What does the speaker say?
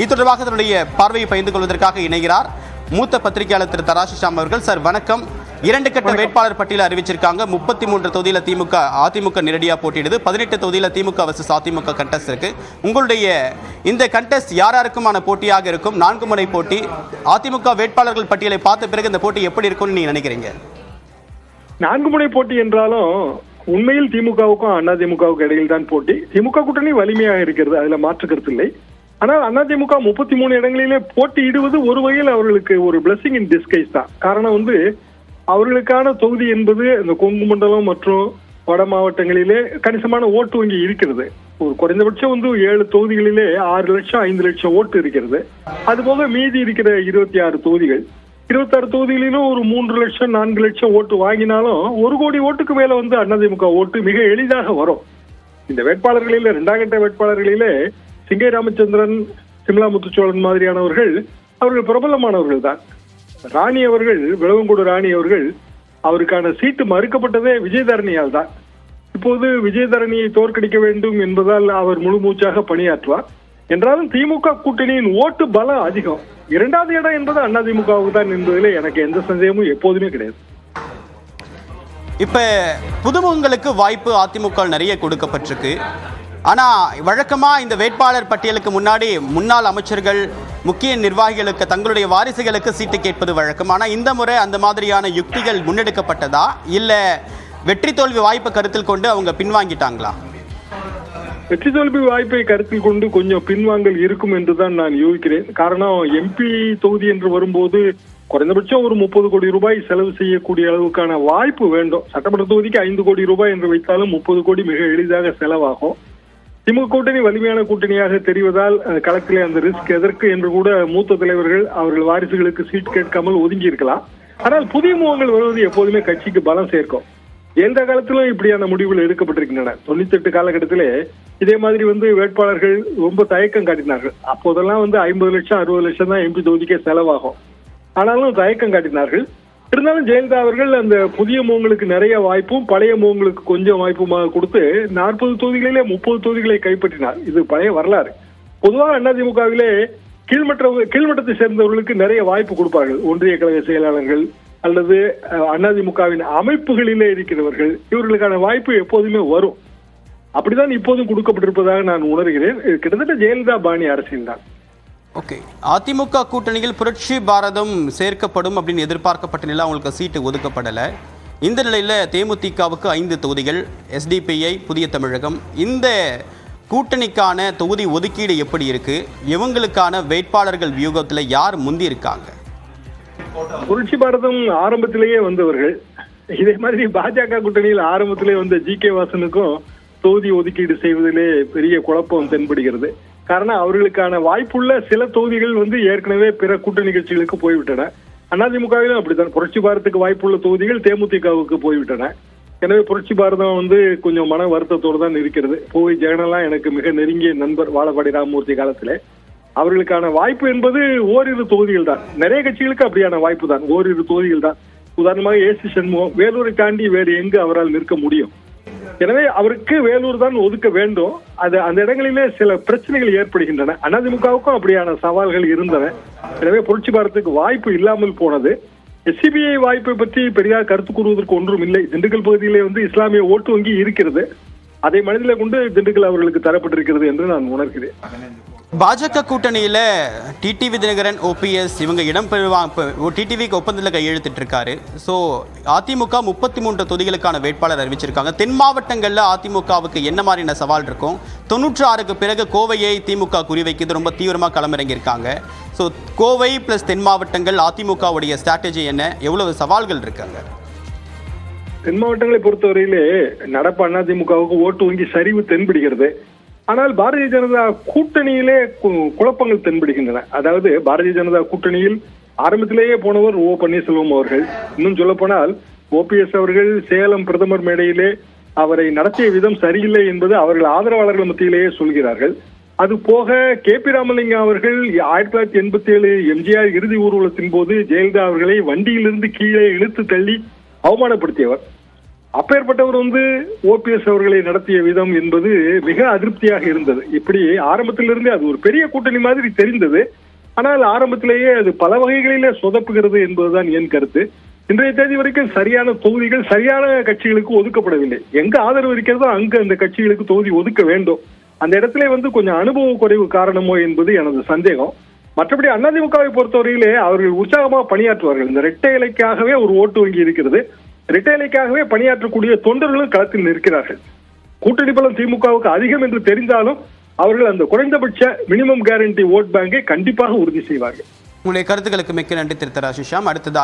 இது தொடர்பாக தன்னுடைய பார்வையை பகிர்ந்து கொள்வதற்காக இணைகிறார் மூத்த பத்திரிகையாளர் திரு தராசிஷாம் அவர்கள். சார் வணக்கம். இரண்டு கட்ட வேட்பாளர் பட்டியலை அறிவிச்சிருக்காங்க. முப்பத்தி மூன்று தொகுதியில திமுக அதிமுக நேரடியாக போட்டியிடுது. பதினெட்டு தொகுதியில திமுக வர்சஸ் அதிமுக கண்டஸ்ட் இருக்கு. உங்களுடைய இந்த கண்டஸ்ட் யார் யாருக்குமான போட்டியாக இருக்கும்? நான்கு முறை போட்டி. அதிமுக வேட்பாளர்கள் பட்டியலை பார்த்த பிறகு இந்த போட்டி எப்படி இருக்கும்னு நீங்க நினைக்கிறீங்க? நான்கு முனை போட்டி என்றாலும் உண்மையில் திமுகவுக்கும் அண்ணா திமுகவுக்கும் இடையில் தான் போட்டி. திமுக கூட்டணி வலிமையாக இருக்கிறது. அதுல மாற்று கருத்து இல்லை. ஆனால் அண்ணா திமுக முப்பத்தி மூணு இடங்களிலே போட்டியிடுவது ஒரு வகையில் அவர்களுக்கு ஒரு பிளஸிங் இன் டிஸ்கைஸ் தான். காரணம் வந்து அவர்களுக்கான தொகுதி என்பது இந்த கொங்கு மண்டலம் மற்றும் வட மாவட்டங்களிலே கணிசமான ஓட்டு வங்கி இருக்கிறது. ஒரு குறைந்தபட்சம் வந்து ஏழு தொகுதிகளிலே ஆறு லட்சம் ஐந்து லட்சம் ஓட்டு இருக்கிறது. அதுபோக மீதி இருக்கிற இருபத்தி ஆறு தொகுதிகள் இருபத்தாறு தொகுதிகளிலும் ஒரு மூன்று லட்சம் நான்கு லட்சம் ஓட்டு வாங்கினாலும் ஒரு கோடி ஓட்டுக்கு மேல வந்து அதிமுக ஓட்டு மிக எளிதாக வரும். இந்த வேட்பாளர்களில் இரண்டாம் கட்ட வேட்பாளர்களிலே சிங்கை ராமச்சந்திரன் சிம்லா முத்துச்சோழன் மாதிரியானவர்கள் அவர்கள் பிரபலமானவர்கள் தான் ராணி அவர்கள் விளவங்கூடு ராணி அவர்கள் அவருக்கான சீட்டு மறுக்கப்பட்டதே விஜயதரணியால் தான் இப்போது விஜயதரணியை தோற்கடிக்க வேண்டும் என்பதால் அவர் முழு மூச்சாக பணியாற்றுவார். என்றாலும் திமுக கூட்டணியின் ஓட்டு பலம் அதிகம். இரண்டாவது இடம் என்பது அதிமுகவுக்கு தான் என்பதில் எனக்கு எந்த சந்தேகமும் எப்போதுமே கிடையாது. இப்ப புதுமுகங்களுக்கு வாய்ப்பு அதிமுக நிறைய கொடுக்கப்பட்டிருக்கு. ஆனால் வழக்கமாக இந்த வேட்பாளர் பட்டியலுக்கு முன்னாடி முன்னாள் அமைச்சர்கள் முக்கிய நிர்வாகிகளுக்கு தங்களுடைய வாரிசுகளுக்கு சீட்டு கேட்பது வழக்கம். ஆனால் இந்த முறை அந்த மாதிரியான யுக்திகள் முன்னெடுக்கப்பட்டதா? இல்லை வெற்றி தோல்வி வாய்ப்பை கருத்தில் கொண்டு அவங்க பின்வாங்கிட்டாங்களா? வெற்றி தோல்வி வாய்ப்பை கருத்தில் கொண்டு கொஞ்சம் பின்வாங்கல் இருக்கும் என்றுதான் நான் யூகிக்கிறேன் காரணம் எம்பி தொகுதி என்று வரும்போது குறைந்தபட்சம் ஒரு முப்பது கோடி ரூபாய் செலவு செய்யக்கூடிய அளவுக்கான வாய்ப்பு வேண்டும். சட்டமன்ற தொகுதிக்கு ஐந்து கோடி ரூபாய் என்று வைத்தாலும் முப்பது கோடி மிக எளிதாக செலவாகும். திமுக கூட்டணி வலிமையான கூட்டணியாக தெரிவதால் களத்திலே அந்த ரிஸ்க் எதற்கு என்று கூட மூத்த தலைவர்கள் அவர்கள் வாரிசுகளுக்கு சீட் கேட்காமல் ஒதுங்கி இருக்கலாம் ஆனால் புதிய முகங்கள் வருவது எப்போதுமே கட்சிக்கு பலம் சேர்க்கும். எந்த காலத்திலும் இப்படியான முடிவுகள் எடுக்கப்பட்டிருக்கின்றன. தொண்ணூத்தி எட்டு காலகட்டத்திலே இதே மாதிரி வந்து வேட்பாளர்கள் ரொம்ப தயக்கம் காட்டினார்கள். அப்போதெல்லாம் வந்து ஐம்பது லட்சம் அறுபது லட்சம் தான் எம்பி தொகுதிக்கே செலவாகும். ஆனாலும் தயக்கம் காட்டினார்கள். இருந்தாலும் ஜெயலலிதா அவர்கள் அந்த புதிய முகங்களுக்கு நிறைய வாய்ப்பும் பழைய முகங்களுக்கு கொஞ்சம் வாய்ப்புமாக கொடுத்து நாற்பது தொகுதிகளிலே முப்பது தொகுதிகளை கைப்பற்றினார். இது பழைய வரலாறு. பொதுவாக அதிமுகவிலே கீழ்மட்ட கீழ்மட்டத்தை சேர்ந்தவர்களுக்கு நிறைய வாய்ப்பு கொடுப்பார்கள். ஒன்றிய கழக செயலாளர்கள் அல்லது அதிமுகவின் அமைப்புகளிலே இருக்கிறவர்கள் இவர்களுக்கான வாய்ப்பு எப்போதுமே வரும். அப்படிதான் இப்போதும் கொடுக்கப்பட்டிருப்பதாக நான் உணர்கிறேன். கிட்டத்தட்ட ஜெயலலிதா பாணி அரசியல் தான். ஓகே. அதிமுக கூட்டணியில் புரட்சி பாரதம் சேர்க்கப்படும் அப்படின்னு எதிர்பார்க்கப்பட்ட நிலை அவங்களுக்கு சீட்டு ஒதுக்கப்படலை. இந்த நிலையில் தேமுதிகவுக்கு ஐந்து தொகுதிகள் எஸ்டிபிஐ புதிய தமிழகம். இந்த கூட்டணிக்கான தொகுதி ஒதுக்கீடு எப்படி இருக்குது இவங்களுக்கான வேட்பாளர்கள் வியூகத்தில் யார் முந்தி இருக்காங்க? புரட்சி பாரதம் ஆரம்பத்திலேயே வந்தவர்கள். இதே மாதிரி பாஜக கூட்டணியில் ஆரம்பத்திலே வந்த ஜி கே வாசனுக்கும் தொகுதி ஒதுக்கீடு செய்வதிலே பெரிய குழப்பம் தென்படுகிறது. காரணம் அவர்களுக்கான வாய்ப்புள்ள சில தொகுதிகள் வந்து ஏற்கனவே பிற கூட்டணி கட்சிகளுக்கு போய்விட்டன. அதிமுகவிலும் அப்படித்தான். புரட்சி பாரத்துக்கு வாய்ப்புள்ள தொகுதிகள் தேமுதிகவுக்கு போய்விட்டன. எனவே புரட்சி பாரதம் வந்து கொஞ்சம் மன வருத்தத்தோடு தான் இருக்கிறது. போய் ஜெகனெல்லாம் எனக்கு மிக நெருங்கிய நண்பர் வாழப்பாடி ராமமூர்த்தி காலத்தில். அவர்களுக்கான வாய்ப்பு என்பது ஓரிரு தொகுதிகள் தான். நிறைய கட்சிகளுக்கு அப்படியான வாய்ப்பு தான். ஓரிரு தொகுதிகள் தான். உதாரணமாக ஏசி சண்முகம். வேலூரை தாண்டி வேறு எங்கு அவரால் நிற்க முடியும்? எனவே அவருக்கு வேலூர் தான் ஒதுக்க வேண்டும். அது அந்த இடங்களிலே சில பிரச்சனைகள் ஏற்படுகின்றன. அதிமுகவுக்கும் அப்படியான சவால்கள் இருந்தன. எனவே புரட்சி பாரத்துக்கு வாய்ப்பு இல்லாமல் போனது. எஸ்சிபிஐ வாய்ப்பை பற்றி பெரியார் கருத்து கூறுவதற்கு ஒன்றும் இல்லை. திண்டுக்கல் பகுதியிலே வந்து இஸ்லாமிய ஓட்டு வங்கி இருக்கிறது. அதை மனதில் கொண்டு திண்டுக்கல் அவர்களுக்கு தரப்பட்டிருக்கிறது என்று நான் உணர்கிறேன். பாஜக கூட்டணியில் டிடிவி தினகரன் ஓபிஎஸ் இவங்க இடம் பெறுவாங்க டிடிவிக்கு ஒப்பந்தத்தில் கையெழுத்திட்டு இருக்காரு. ஸோ அதிமுக முப்பத்தி மூன்று தொகுதிகளுக்கான வேட்பாளர் அறிவிச்சிருக்காங்க. தென் மாவட்டங்களில் அதிமுகவுக்கு என்ன மாதிரியான சவால் இருக்கும்? தொண்ணூற்று ஆறுக்கு பிறகு கோவையை திமுக குறிவைக்கிறது ரொம்ப தீவிரமாக களமிறங்கியிருக்காங்க. ஸோ கோவை ப்ளஸ் தென் மாவட்டங்கள் அதிமுகவுடைய ஸ்ட்ராட்டஜி என்ன? எவ்வளவு சவால்கள் இருக்காங்க தென் மாவட்டங்களை பொறுத்தவரையிலே நடப்பு அதிமுகவுக்கு ஓட்டு வங்கி சரிவு தென்படுகிறது ஆனால் பாரதிய ஜனதா கூட்டணியிலே கு- குழப்பங்கள் தென்படுகின்றன. அதாவது பாரதிய ஜனதா கூட்டணியில் ஆரம்பத்திலேயே போனவர் ஓ. பன்னீர்செல்வம் அவர்கள். இன்னும் சொல்ல போனால் ஓபிஎஸ் அவர்கள் சேலம் பிரதமர் மேடையிலே அவரை நடத்திய விதம் சரியில்லை என்பது அவர்கள் ஆதரவாளர்கள் மத்தியிலேயே சொல்கிறார்கள். அது போக கே. பி. ராமலிங்கம் அவர்கள் ஆயிரத்தி தொள்ளாயிரத்தி எண்பத்தி ஏழு எம்ஜிஆர் இறுதி ஊர்வலத்தின் போது ஜெயலலிதா அவர்களை வண்டியிலிருந்து கீழே இழுத்து தள்ளி அவமானப்படுத்தியவர். அப்பேற்பட்டவர் வந்து ஓபிஎஸ் அவர்களை நடத்திய விதம் என்பது மிக அதிருப்தியாக இருந்தது. இப்படி ஆரம்பத்திலிருந்தே அது ஒரு பெரிய கூட்டணி மாதிரி தெரிந்தது. ஆனால் ஆரம்பத்திலேயே அது பல வகைகளிலே சொதப்புகிறது என்பதுதான் என் கருத்து. இன்றைய தேதி வரைக்கும் சரியான தொகுதிகள் சரியான கட்சிகளுக்கு ஒதுக்கப்படவில்லை. எங்க ஆதரவு இருக்கிறதோ அங்க அந்த கட்சிகளுக்கு தொகுதி ஒதுக்க வேண்டும். அந்த இடத்துல வந்து கொஞ்சம் அனுபவ குறைவு காரணமோ என்பது எனது சந்தேகம். மற்றபடி அதிமுகவை பொறுத்தவரையிலே அவர்கள் உற்சாகமாக பணியாற்றுவார்கள். இந்த இரட்டை இலைக்காகவே ஒரு ஓட்டு வங்கி இருக்கிறது. ரிட்டைலைக்காகவே பணியாற்றக்கூடிய தொண்டர்களும் களத்தில் நிற்கிறார்கள். கூட்டணி பலம் திமுகவுக்கு அதிகம் என்று தெரிந்தாலும் அவர்கள் அந்த குறைந்தபட்ச மினிமம் கேரண்டி ஓட் பேங்கை கண்டிப்பாக உறுதி செய்வார்கள். உங்களுடைய கருத்துக்களுக்கு மிக்க நன்றி திருத்தராசிஷாம் அடுத்ததாக